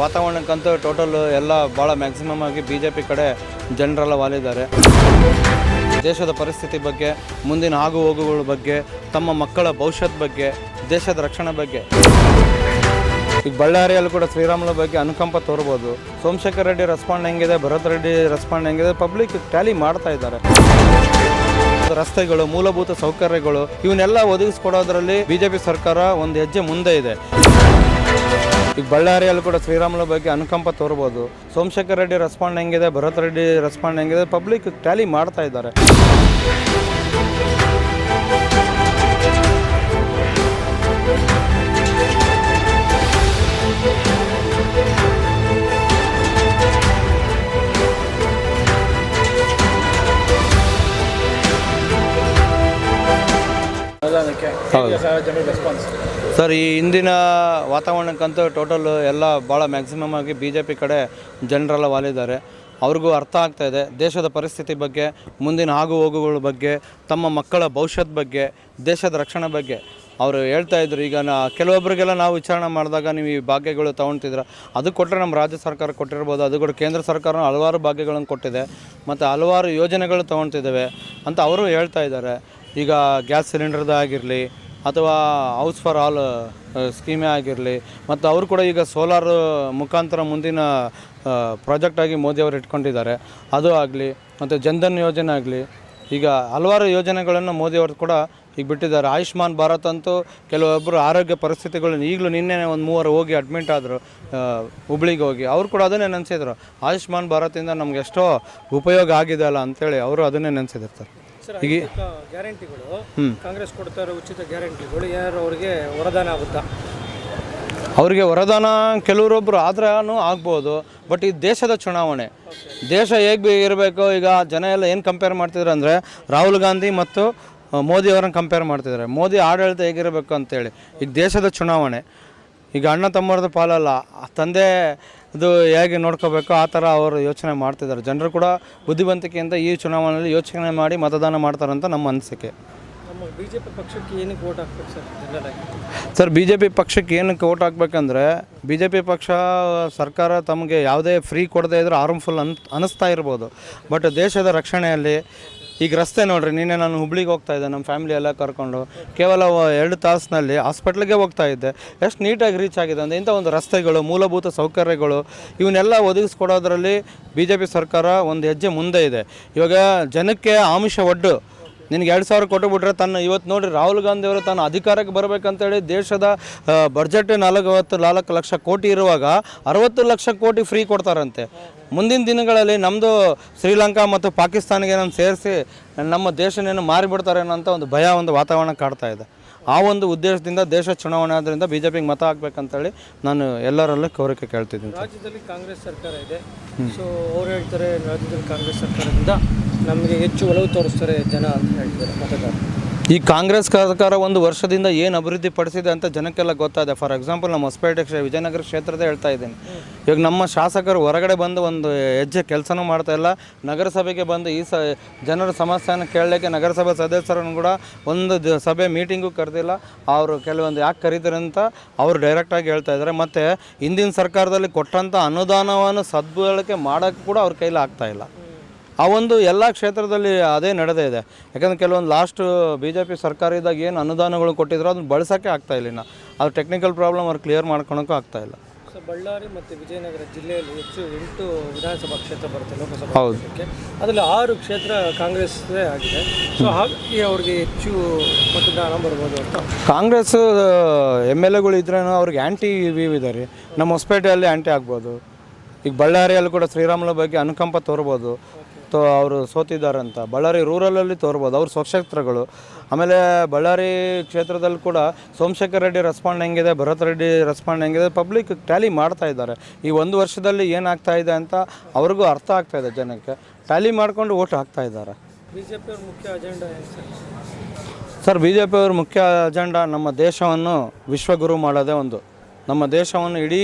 ವಾತಾವರಣಕ್ಕಂತೂ total ಎಲ್ಲ ಭಾಳ maximum ಆಗಿ ಬಿ ಜೆ ಪಿ ಕಡೆ ಜನರೆಲ್ಲ ವಾಲಿದ್ದಾರೆ. ದೇಶದ ಪರಿಸ್ಥಿತಿ ಬಗ್ಗೆ, ಮುಂದಿನ ಆಗು ಹೋಗುಗಳ ಬಗ್ಗೆ, ತಮ್ಮ ಮಕ್ಕಳ ಭವಿಷ್ಯದ ಬಗ್ಗೆ, ದೇಶದ ರಕ್ಷಣೆ ಬಗ್ಗೆ. ಈಗ ಬಳ್ಳಾರಿಯಲ್ಲೂ ಕೂಡ ಶ್ರೀರಾಮುಲು ಬಗ್ಗೆ ಅನುಕಂಪ ತೋರ್ಬೋದು. ಸೋಮಶೇಖರ್ ರೆಡ್ಡಿ ರೆಸ್ಪಾಂಡ್ ಹೆಂಗಿದೆ, ಭರತ್ ರೆಡ್ಡಿ ರೆಸ್ಪಾಂಡ್ ಹೆಂಗಿದೆ ಪಬ್ಲಿಕ್ ಟ್ಯಾಲಿ ಮಾಡ್ತಾ ಇದ್ದಾರೆ. ರಸ್ತೆಗಳು, ಮೂಲಭೂತ ಸೌಕರ್ಯಗಳು, ಇವನ್ನೆಲ್ಲ ಒದಗಿಸ್ಕೊಡೋದ್ರಲ್ಲಿ ಬಿಜೆಪಿ ಸರ್ಕಾರ ಒಂದು ಹೆಜ್ಜೆ ಮುಂದೆ ಇದೆ. ಈಗ ಬಳ್ಳಾರಿಯಲ್ಲೂ ಕೂಡ ಶ್ರೀರಾಮುಲು ಬಗ್ಗೆ ಅನುಕಂಪ ತೋರ್ಬೋದು. ಸೋಮಶೇಖರ್ ರೆಡ್ಡಿ ರೆಸ್ಪಾಂಡ್ ಹೆಂಗಿದೆ? ಭರತ್ ರೆಡ್ಡಿ ರೆಸ್ಪಾಂಡ್ ಹೆಂಗಿದೆ? ಪಬ್ಲಿಕ್ ಟ್ಯಾಲಿ ಮಾಡ್ತಾ ಇದ್ದಾರೆ. ಹೌದು. ಸರ್, ಈ ಇಂದಿನ ವಾತಾವರಣಕ್ಕಂತೂ ಟೋಟಲ್ ಎಲ್ಲ ಭಾಳ ಮ್ಯಾಕ್ಸಿಮಮ್ ಆಗಿ ಬಿ ಜೆ ಪಿ ಕಡೆ ಜನರೆಲ್ಲ ವಾಲಿದ್ದಾರೆ. ಅವ್ರಿಗೂ ಅರ್ಥ ಆಗ್ತಾ ಇದೆ. ದೇಶದ ಪರಿಸ್ಥಿತಿ ಬಗ್ಗೆ, ಮುಂದಿನ ಆಗು ಹೋಗುಗಳ ಬಗ್ಗೆ, ತಮ್ಮ ಮಕ್ಕಳ ಭವಿಷ್ಯದ ಬಗ್ಗೆ, ದೇಶದ ರಕ್ಷಣೆ ಬಗ್ಗೆ ಅವರು ಹೇಳ್ತಾ ಇದ್ರು. ಈಗ ನಾ ಕೆಲವೊಬ್ಬರಿಗೆಲ್ಲ ನಾವು ವಿಚಾರಣೆ ಮಾಡಿದಾಗ ನೀವು ಈ ಭಾಗ್ಯಗಳು ತೊಗೊಳ್ತಿದ್ರ ಅದು ಕೊಟ್ಟರೆ ನಮ್ಮ ರಾಜ್ಯ ಸರ್ಕಾರ ಕೊಟ್ಟಿರ್ಬೋದು. ಅದು ಕೂಡ ಕೇಂದ್ರ ಸರ್ಕಾರ ಹಲವಾರು ಭಾಗ್ಯಗಳನ್ನು ಕೊಟ್ಟಿದೆ. ಮತ್ತು ಹಲವಾರು ಯೋಜನೆಗಳು ತೊಗೊಳ್ತಿದ್ದಾವೆ ಅಂತ ಅವರು ಹೇಳ್ತಾ ಇದ್ದಾರೆ. ಈಗ ಗ್ಯಾಸ್ ಸಿಲಿಂಡರ್ದು ಆಗಿರಲಿ ಅಥವಾ ಹೌಸ್ ಫಾರ್ ಆಲ್ ಸ್ಕೀಮೇ ಆಗಿರಲಿ, ಮತ್ತು ಅವರು ಕೂಡ ಈಗ ಸೋಲಾರ್ ಮುಖಾಂತರ ಮುಂದಿನ ಪ್ರಾಜೆಕ್ಟ್ ಆಗಿ ಮೋದಿಯವರು ಇಟ್ಕೊಂಡಿದ್ದಾರೆ. ಅದು ಆಗಲಿ, ಮತ್ತು ಜನ್ಧನ್ ಯೋಜನೆ ಆಗಲಿ, ಈಗ ಹಲವಾರು ಯೋಜನೆಗಳನ್ನು ಮೋದಿಯವರು ಕೂಡ ಈಗ ಬಿಟ್ಟಿದ್ದಾರೆ. ಆಯುಷ್ಮಾನ್ ಭಾರತ್ ಅಂತೂ ಕೆಲವೊಬ್ಬರು ಆರೋಗ್ಯ ಪರಿಸ್ಥಿತಿಗಳು ಈಗಲೂ ನಿನ್ನೆ ಒಂದು ಮೂವರು ಹೋಗಿ ಅಡ್ಮಿಟ್ ಆದರು ಹುಬ್ಳಿಗೆ ಹೋಗಿ. ಅವರು ಕೂಡ ಅದನ್ನೇ ನೆನೆಸಿದ್ರು. ಆಯುಷ್ಮಾನ್ ಭಾರತಿಂದ ನಮ್ಗೆ ಎಷ್ಟೋ ಉಪಯೋಗ ಆಗಿದೆ ಅಲ್ಲ ಅಂಥೇಳಿ ಅವರು ಅದನ್ನೇ ನೆನೆಸಿದ್ರು ಸರ್ ಸರ್ ಈಗ ಗ್ಯಾರಂಟಿಗಳು. ಕಾಂಗ್ರೆಸ್ ಕೊಡ್ತಾ ಇರೋ ಉಚಿತ ಗ್ಯಾರಂಟಿಗಳು ಯಾರು ಅವ್ರಿಗೆ ವರದಾನ ಆಗುತ್ತಾ? ಅವರಿಗೆ ವರದಾನ ಕೆಲವರೊಬ್ಬರು ಆದ್ರೂ ಆಗ್ಬೋದು ಬಟ್ ಈ ದೇಶದ ಚುನಾವಣೆ. ದೇಶ ಹೇಗೆ ಇರಬೇಕು ಈಗ ಜನ ಎಲ್ಲ ಏನು ಕಂಪೇರ್ ಮಾಡ್ತಿದ್ರು ಅಂದರೆ ರಾಹುಲ್ ಗಾಂಧಿ ಮತ್ತು ಮೋದಿ ಅವರನ್ನು ಕಂಪೇರ್ ಮಾಡ್ತಿದ್ದಾರೆ ಮೋದಿ ಆಡಳಿತ ಹೇಗಿರಬೇಕು ಅಂತೇಳಿ. ಈಗ ದೇಶದ ಚುನಾವಣೆ. ಈಗ ಅಣ್ಣ ತಮ್ಮರದ ಪಾಲಲ್ಲ ತಂದೆ ಇದು ಹೇಗೆ ನೋಡ್ಕೋಬೇಕು ಆ ಥರ ಅವರು ಯೋಚನೆ ಮಾಡ್ತಿದ್ದಾರೆ. ಜನರು ಕೂಡ ಬುದ್ಧಿವಂತಿಕೆಯಿಂದ ಈ ಚುನಾವಣೆಯಲ್ಲಿ ಯೋಚನೆ ಮಾಡಿ ಮತದಾನ ಮಾಡ್ತಾರಂತ ನಮ್ಮ ಅನಿಸಿಕೆ. ನಮ್ಮ ಬಿ ಜೆ ಪಿ ಪಕ್ಷಕ್ಕೆ ಏನಕ್ಕೆ ವೋಟ್ ಹಾಕ್ಬೇಕು sir sir B J P ಪಕ್ಷಕ್ಕೆ ಏನಕ್ಕೆ ಓಟ್ ಹಾಕ್ಬೇಕಂದ್ರೆ ಬಿ ಜೆ ಪಿ ಪಕ್ಷ ಸರ್ಕಾರ ತಮಗೆ ಯಾವುದೇ ಫ್ರೀ ಕೊಡದೇ ಇದ್ರೂ ಹಾರ್ಮ್ಫುಲ್ ಅನ್ ಅನಿಸ್ತಾ ಇರ್ಬೋದು. ಬಟ್ ದೇಶದ ರಕ್ಷಣೆಯಲ್ಲಿ ಈಗ ರಸ್ತೆ ನೋಡ್ರಿ, ನಿನ್ನೆ ನಾನು ಹುಬ್ಳಿಗೆ ಹೋಗ್ತಾ ಇದ್ದೆ ನಮ್ಮ ಫ್ಯಾಮಿಲಿ ಎಲ್ಲ ಕರ್ಕೊಂಡು. ಕೇವಲ ಎರಡು ತಾಸಿನಲ್ಲಿ ಹಾಸ್ಪಿಟ್ಲಿಗೆ ಹೋಗ್ತಾ ಇದ್ದೆ. ಎಷ್ಟು ನೀಟಾಗಿ ರೀಚ್ ಆಗಿದೆ ಅಂದರೆ ಇಂಥ ಒಂದು ರಸ್ತೆಗಳು, ಮೂಲಭೂತ ಸೌಕರ್ಯಗಳು, ಇವನ್ನೆಲ್ಲ ಒದಗಿಸ್ಕೊಡೋದ್ರಲ್ಲಿ ಬಿ ಸರ್ಕಾರ ಒಂದು ಹೆಜ್ಜೆ ಮುಂದೆ ಇದೆ. ಇವಾಗ ಜನಕ್ಕೆ ಆಮಿಷ ಒಡ್ಡು. ನಿನಗೆ ಎರಡು ಸಾವಿರ ಕೊಟ್ಟು ಬಿಟ್ರೆ ತನ್ನ ಇವತ್ತು ನೋಡಿ ರಾಹುಲ್ ಗಾಂಧಿ ಅವರು ತನ್ನ ಅಧಿಕಾರಕ್ಕೆ ಬರಬೇಕಂತೇಳಿ ದೇಶದ ಬಜೆಟ್ ನಲವತ್ತು ನಾಲ್ಕು ಲಕ್ಷ ಕೋಟಿ ಇರುವಾಗ ಅರವತ್ತು ಲಕ್ಷ ಕೋಟಿ ಫ್ರೀ ಕೊಡ್ತಾರಂತೆ. ಮುಂದಿನ ದಿನಗಳಲ್ಲಿ ನಮ್ಮದು ಶ್ರೀಲಂಕಾ ಮತ್ತು ಪಾಕಿಸ್ತಾನಿಗೆ ನಾನು ಸೇರಿಸಿ ನಮ್ಮ ದೇಶನೇನು ಮಾರಿಬಿಡ್ತಾರೇನೋ ಅಂತ ಒಂದು ಭಯ ಒಂದು ವಾತಾವರಣ ಕಾಡ್ತಾ ಇದೆ. ಆ ಒಂದು ಉದ್ದೇಶದಿಂದ ದೇಶ ಚುನಾವಣೆ ಆದ್ದರಿಂದ ಬಿ ಜೆ ಪಿಗೆ ಮತ ಹಾಕ್ಬೇಕಂತೇಳಿ ನಾನು ಎಲ್ಲರಲ್ಲೂ ಕೋರಿಕೆ ಕೇಳ್ತಿದ್ದೀನಿ. ರಾಜ್ಯದಲ್ಲಿ ಕಾಂಗ್ರೆಸ್ ಸರ್ಕಾರ ಇದೆ. ಸೊ ಅವ್ರು ಹೇಳ್ತಾರೆ ರಾಜ್ಯದಲ್ಲಿ ಕಾಂಗ್ರೆಸ್ ಸರ್ಕಾರದಿಂದ ನಮಗೆ ಹೆಚ್ಚು ಒಲವು ತೋರಿಸ್ತಾರೆ ಜನ ಅಂತ ಹೇಳ್ತಾರೆ ಮತದಾರರು. ಈ ಕಾಂಗ್ರೆಸ್ ಸರ್ಕಾರ ಒಂದು ವರ್ಷದಿಂದ ಏನು ಅಭಿವೃದ್ಧಿ ಪಡಿಸಿದೆ ಅಂತ ಜನಕ್ಕೆಲ್ಲ ಗೊತ್ತಾದೆ. ಫಾರ್ ಎಕ್ಸಾಂಪಲ್ ನಮ್ಮ ಹೊಸಪೇಟೆ ಕ್ಷೇ, ವಿಜಯನಗರ ಕ್ಷೇತ್ರದ ಹೇಳ್ತಾ ಇದ್ದೀನಿ. ಇವಾಗ ನಮ್ಮ ಶಾಸಕರು ಹೊರಗಡೆ ಬಂದು ಒಂದು ಹೆಜ್ಜೆ ಕೆಲಸನೂ ಮಾಡ್ತಾ ಇಲ್ಲ. ನಗರಸಭೆಗೆ ಬಂದು ಈ ಸ, ಜನರ ಸಮಸ್ಯೆಯನ್ನು ಕೇಳಲಿಕ್ಕೆ ನಗರಸಭೆ ಸದಸ್ಯರನ್ನು ಕೂಡ ಒಂದು ಸಭೆ ಮೀಟಿಂಗು ಕರೆದಿಲ್ಲ. ಅವರು ಕೆಲವೊಂದು ಯಾಕೆ ಕರೀತಾರೆ ಅಂತ ಅವರು ಡೈರೆಕ್ಟಾಗಿ ಹೇಳ್ತಾ ಇದ್ದಾರೆ. ಮತ್ತು ಹಿಂದಿನ ಸರ್ಕಾರದಲ್ಲಿ ಕೊಟ್ಟಂಥ ಅನುದಾನವನ್ನು ಸದ್ಬಳಕೆ ಮಾಡೋಕ್ಕೆ ಕೂಡ ಅವ್ರ ಕೈಲಿ ಆಗ್ತಾಯಿಲ್ಲ ಆ ಒಂದು ಎಲ್ಲ ಕ್ಷೇತ್ರದಲ್ಲಿ ಅದೇ ನಡೆದೇ ಇದೆ. ಯಾಕಂದ್ರೆ ಕೆಲವೊಂದು ಲಾಸ್ಟ್ ಬಿ ಜೆ ಪಿ ಸರ್ಕಾರ ಇದ್ದಾಗ ಏನು ಅನುದಾನಗಳು ಕೊಟ್ಟಿದ್ರು ಅದನ್ನು ಬಳಸೋಕ್ಕೆ ಆಗ್ತಾ ಇಲ್ಲ ಇನ್ನು. ಅದು ಟೆಕ್ನಿಕಲ್ ಪ್ರಾಬ್ಲಮ್ ಅವ್ರು ಕ್ಲಿಯರ್ ಮಾಡ್ಕೊಳಕ್ಕೂ ಆಗ್ತಾ ಇಲ್ಲ. ಸೊ ಬಳ್ಳಾರಿ ಮತ್ತು ವಿಜಯನಗರ ಜಿಲ್ಲೆಯಲ್ಲಿ ಹೆಚ್ಚು ಎಂಟು ವಿಧಾನಸಭಾ ಕ್ಷೇತ್ರ ಬರುತ್ತೆ ಲೋಕಸಭಾ. ಕ್ಷೇತ್ರಕ್ಕೆ. ಅದರಲ್ಲಿ ಆರು ಕ್ಷೇತ್ರ ಕಾಂಗ್ರೆಸ್ದೇ ಆಗಿದೆ. ಸೊ ಹಾಗಾಗಿ ಅವ್ರಿಗೆ ಹೆಚ್ಚು ಮತದಾನ ಬರ್ಬೋದು ಅಂತ. ಕಾಂಗ್ರೆಸ್ ಎಂ ಎಲ್ ಎಗಳು ಇದ್ರೆ ಅವ್ರಿಗೆ ಆ್ಯಂಟಿ ವ್ಯೂ ಇದೆ ರೀ. ನಮ್ಮ ಹೊಸಪೇಟೆಯಲ್ಲಿ ಆ್ಯಂಟಿ ಆಗ್ಬೋದು. ಈಗ ಬಳ್ಳಾರಿಯಲ್ಲೂ ಕೂಡ ಶ್ರೀರಾಮುಲು ಬಗ್ಗೆ ಅನುಕಂಪ ತೋರ್ಬೋದು. ತೋ ಅವರು ಸೋತಿದ್ದಾರಂತ. ಬಳ್ಳಾರಿ ರೂರಲಲ್ಲಿ ತೋರ್ಬೋದು ಅವ್ರ ಸ್ವಕ್ಷೇತ್ರಗಳು. ಆಮೇಲೆ ಬಳ್ಳಾರಿ ಕ್ಷೇತ್ರದಲ್ಲಿ ಕೂಡ ಸೋಮಶೇಖರ್ ರೆಡ್ಡಿ ರೆಸ್ಪಾಂಡ್ ಹೆಂಗಿದೆ ಭರತ್ ರೆಡ್ಡಿ ರೆಸ್ಪಾಂಡ್ ಹೆಂಗಿದೆ ಪಬ್ಲಿಕ್ ಟ್ಯಾಲಿ ಮಾಡ್ತಾ ಇದ್ದಾರೆ. ಈ ಒಂದು ವರ್ಷದಲ್ಲಿ ಏನಾಗ್ತಾ ಇದೆ ಅಂತ ಅವ್ರಿಗೂ ಅರ್ಥ ಆಗ್ತಾ ಇದೆ ಜನಕ್ಕೆ. ಟ್ಯಾಲಿ ಮಾಡಿಕೊಂಡು ಓಟ್ ಹಾಕ್ತಾ ಇದ್ದಾರೆ. ಬಿ ಜೆ ಪಿಯವ್ರ ಮುಖ್ಯ ಅಜೆಂಡಾ ಸರ್? ಬಿ ಜೆ ಪಿಯವ್ರ ಮುಖ್ಯ ಅಜೆಂಡಾ ನಮ್ಮ ದೇಶವನ್ನು ವಿಶ್ವಗುರು ಮಾಡೋದೇ ಒಂದು. ನಮ್ಮ ದೇಶವನ್ನು ಇಡೀ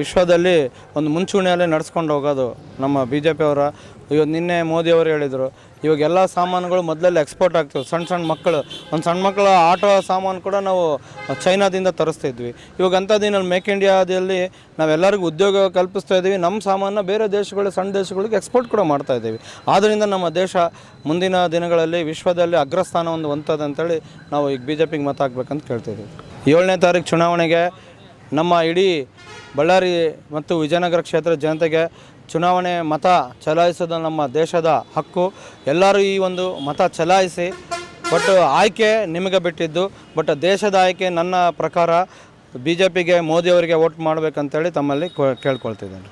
ವಿಶ್ವದಲ್ಲಿ ಒಂದು ಮುಂಚೂಣಿಯಲ್ಲೇ ನಡೆಸ್ಕೊಂಡು ಹೋಗೋದು ನಮ್ಮ ಬಿ ಜೆ ಪಿಯವರ ಇವತ್ತು ನಿನ್ನೆ ಮೋದಿಯವರು ಹೇಳಿದರು, ಇವಾಗ ಎಲ್ಲ ಸಾಮಾನುಗಳು ಮೊದಲೆಲ್ಲ ಎಕ್ಸ್ಪೋರ್ಟ್ ಆಗ್ತವೆ. ಸಣ್ಣ ಸಣ್ಣ ಮಕ್ಕಳು, ಒಂದು ಸಣ್ಣ ಮಕ್ಕಳ ಆಟೋ ಸಾಮಾನು ಕೂಡ ನಾವು ಚೈನಾದಿಂದ ತರಿಸ್ತಿದ್ವಿ ಇವಾಗ ಅಂಥದ್ದಿನಲ್ಲಿ ಮೇಕ್ ಇಂಡಿಯಾದಲ್ಲಿ ನಾವೆಲ್ಲರಿಗೂ ಉದ್ಯೋಗ ಕಲ್ಪಿಸ್ತಾ ಇದ್ದೀವಿ. ನಮ್ಮ ಸಾಮಾನ ಬೇರೆ ದೇಶಗಳು ಸಣ್ಣ ದೇಶಗಳಿಗೆ ಎಕ್ಸ್ಪೋರ್ಟ್ ಕೂಡ ಮಾಡ್ತಾ ಇದ್ದೀವಿ. ಆದ್ದರಿಂದ ನಮ್ಮ ದೇಶ ಮುಂದಿನ ದಿನಗಳಲ್ಲಿ ವಿಶ್ವದಲ್ಲಿ ಅಗ್ರಸ್ಥಾನ ಒಂದು ಹೊಂತದಂತೇಳಿ ನಾವು ಈಗ ಬಿ ಜೆ ಪಿಗೆ ಮತ ಕೇಳ್ತಿದ್ದೀವಿ ಏಳನೇ ತಾರೀಕು ಚುನಾವಣೆಗೆ ನಮ್ಮ ಇಡೀ ಬಳ್ಳಾರಿ ಮತ್ತು ವಿಜಯನಗರ ಕ್ಷೇತ್ರದ ಜನತೆಗೆ ಚುನಾವಣೆ ಮತ ಚಲಾಯಿಸೋದು ನಮ್ಮ ದೇಶದ ಹಕ್ಕು. ಎಲ್ಲರೂ ಈ ಒಂದು ಮತ ಚಲಾಯಿಸಿ, ಬಟ್ ಆಯ್ಕೆ ನಿಮಗೆ ಬಿಟ್ಟಿದ್ದು, ಬಟ್ ದೇಶದ ಆಯ್ಕೆ ನನ್ನ ಪ್ರಕಾರ ಬಿ ಜೆ ಪಿಗೆ ಮೋದಿಯವರಿಗೆ ವೋಟ್ ಮಾಡಬೇಕಂತೇಳಿ ತಮ್ಮಲ್ಲಿ ಕೇಳ್ಕೊಳ್ತಿದ್ದೇನೆ.